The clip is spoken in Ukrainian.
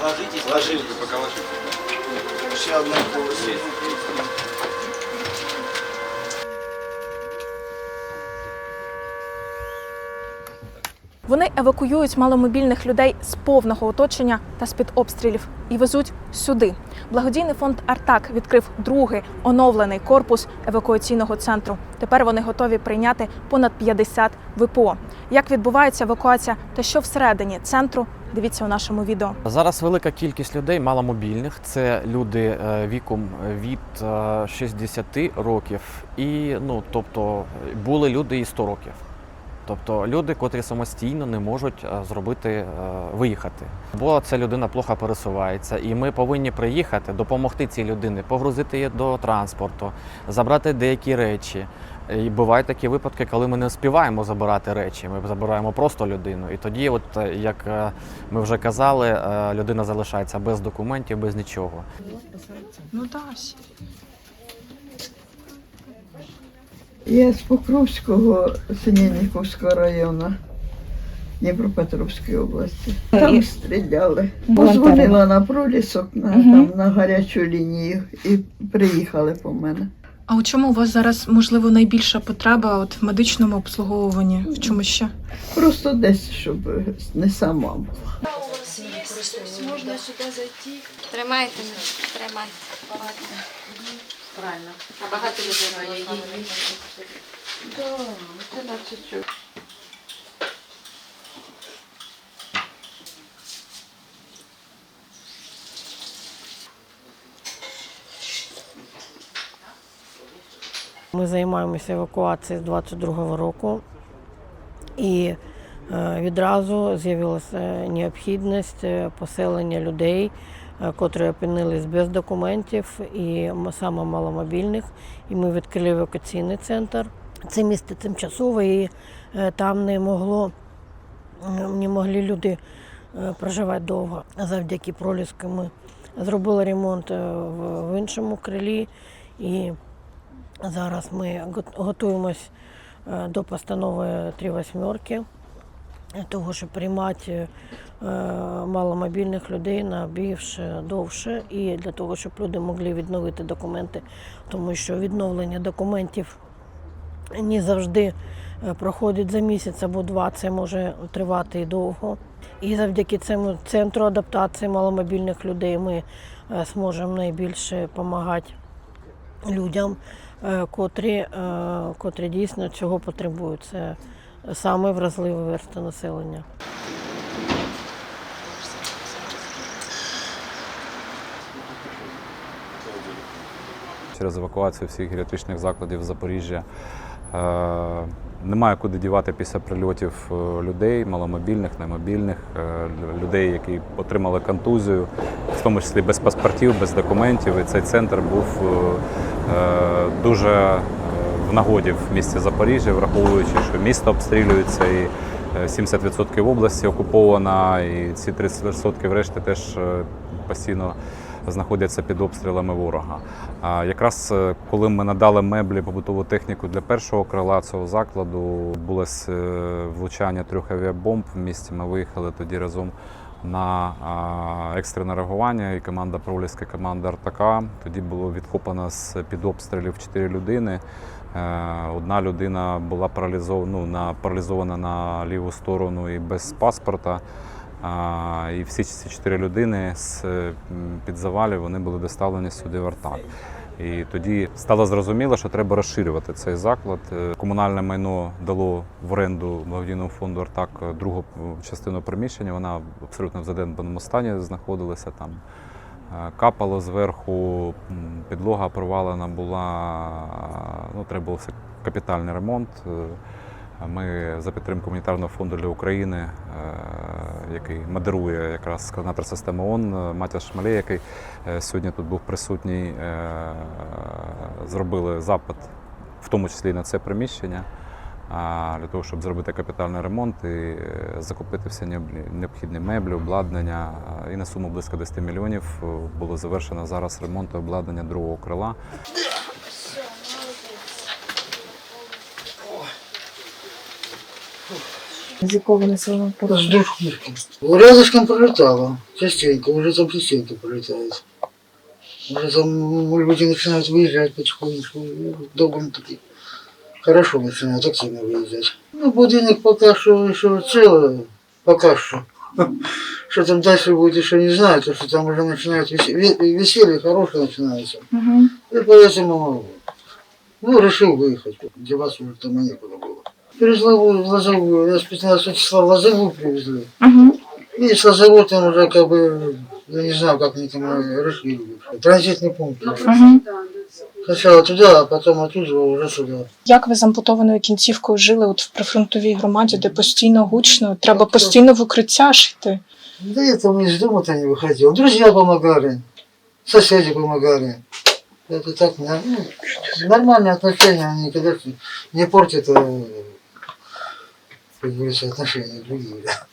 Ложитесь, Ложитесь. Пока ложитесь. Ще одне колесо. Вони евакуюють маломобільних людей з повного оточення та з-під обстрілів і везуть сюди. Благодійний фонд Артак відкрив другий оновлений корпус евакуаційного центру. Тепер вони готові прийняти понад 50 ВПО. Як відбувається евакуація та що всередині центру? Дивіться у нашому відео. Зараз велика кількість людей маломобільних. Це люди е, віком від е, 60 років, і ну тобто були люди і 100 років. Тобто люди, котрі самостійно не можуть е, зробити е, виїхати. Бо ця людина плохо пересувається, і ми повинні приїхати, допомогти цій людині, погрузити її до транспорту, забрати деякі речі. І бувають такі випадки, коли ми не співаємо забирати речі. Ми забираємо просто людину. І тоді, от е, як ми вже казали, людина залишається без документів, без нічого. Ну Дась. Я з Покровського Синельниковського району Дніпропетровської області. Там стріляли. Позвонила на пролісок на, там, на гарячу лінію і приїхали по мене. А у чому у вас зараз можливо найбільша потреба от в медичному обслуговуванні? В чому ще? Просто десь, щоб не сама була. Можна сюди зайти. Тримайте, тримайте. Правильно. А багато людей має її. Ми займаємося евакуацією з 22-го року, і е, відразу з'явилася необхідність е, поселення людей, котрі опинились без документів і саме маломобільних. І ми відкрили евакуаційний центр. Це місце тимчасове, і е, там не могло е, не могли люди е, проживати довго. Завдяки проліскам ми зробили ремонт е, в іншому крилі. І Зараз ми го- готуємось е, до постанови три восьмерки, того, щоб приймати е, маломобільних людей на більше довше і для того, щоб люди могли відновити документи, тому що відновлення документів не завжди е, проходить за місяць або два, це може тривати і довго. І завдяки цьому центру адаптації маломобільних людей ми е, зможемо найбільше допомагати людям, котрі, котрі дійсно цього потребують. Це саме вразливі версти населення. через евакуацію всіх геріатричних закладів Запоріжжя. Е, Немає куди дівати після прильотів е, людей, маломобільних, немобільних, е, людей, які отримали контузію, в тому числі без паспортів, без документів. І цей центр був дуже в нагоді в місті Запоріжжя, враховуючи, що місто обстрілюється і е, 70% області окупована, і ці 30% решти теж е, постійно знаходяться під обстрілами ворога. А якраз е, коли ми надали меблі побутову техніку для першого крила цього закладу, було е, влучання трьох авіабомб в місті. Ми виїхали тоді разом на екстрене реагування і команда Проліська, команда Артака. Тоді було відхоплено з під обстрілів чотири людини. Е, Одна людина була паралізована, ну, на, паралізована на ліву сторону і без паспорта. І всі ці чотири людини з під завалів вони були доставлені сюди в Артак. І тоді стало зрозуміло, що треба розширювати цей заклад. Е, Комунальне майно дало в оренду благодійному фонду Артак другу частину приміщення. Вона абсолютно в заденбаному стані знаходилася там. Е, Капало зверху, підлога провалена була, ну, треба було капітальний ремонт. Е, Ми за підтримку гуманітарного фонду для України, який модерує якраз координатор системи ООН е, Матя Шмалей, який е, сьогодні тут був присутній, е, зробили запит, в тому числі на це приміщення, для того, щоб зробити капітальний ремонт і закупити всі необхідні- меблі, обладнання. І на суму близько 10 мільйонів було завершено зараз ремонт і обладнання другого крила. З якого населеного пункту? С душкушки. Рядышком пролетало. Частенько. Уже там частенько пролетает. Уже там люди начинают выезжать потихонечку. Довольно-таки хорошо начинают активно выезжать. Ну, будильник пока что еще целый. Пока что. Что там дальше будет, еще не знаю, потому что там уже начинают весе- ве- веселье хорошее начинается. Угу. И поэтому, ну, решил выехать. Деваться уже там некуда было. Привезли в Лозовую, я с 15 числа в Лозовую привезли. Угу. И с Лозовой там уже как бы, я не знаю, как они там э, решили. Транзитный пункт. Угу. Сначала туда, а потом оттуда уже сюда. Як ви з ампутованою кінцівкою жили от в прифронтовій громаді, де постійно гучно, треба постійно в укриття ж йти? Да я там из дома-то не выходил. Друзья помогали, соседи помогали. Это так, ну, нормальные отношения, они никогда не портят, э, как говорится, отношения другие. да.